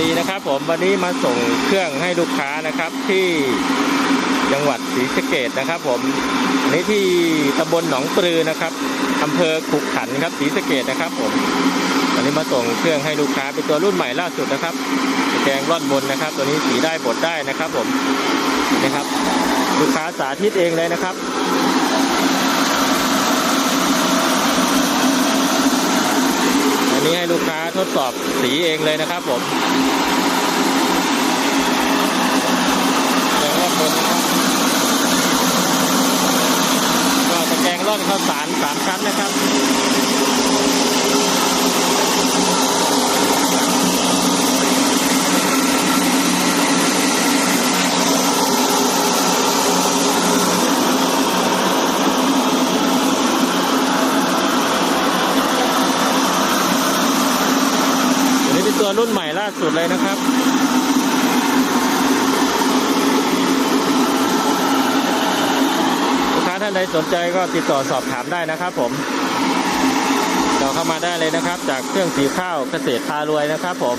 ดีนะครับผมวันนี้มาส่งเครื่องให้ลูกค้านะครับที่จังหวัดศรีสะเกดนะครับ ผมนี้ที่ตำบลหนองปลือนะครับอำเภอขุขันครับศรีสะเกดนะครับ ผมวันนี้มาส่งเครื่องให้ลูกค้าเป็นตัวรุ่นใหม่ล่าสุดนะครับแกงร่อนบนนะครับ ตัวนี้สีได้บดได้นะครับ ผมนะครับ ลูกค้าสาธิตเองเลยนะครับอันนี้ให้ลูกค้า ทดสอบสีเองเลยนะครับผมแกงร่อนบนก็ตะแกรงร่อนข้าวสารสามชั้นนะครับ อันนี้เป็น ตัวรุ่นใหม่ล่าสุดเลยนะครับ ลูกค้าท่านใดสนใจก็ติดต่อสอบถามได้นะครับผมเราเข้ามาได้เลยนะครับ จากเครื่องสีข้าวเกษตรพารวยนะครับผม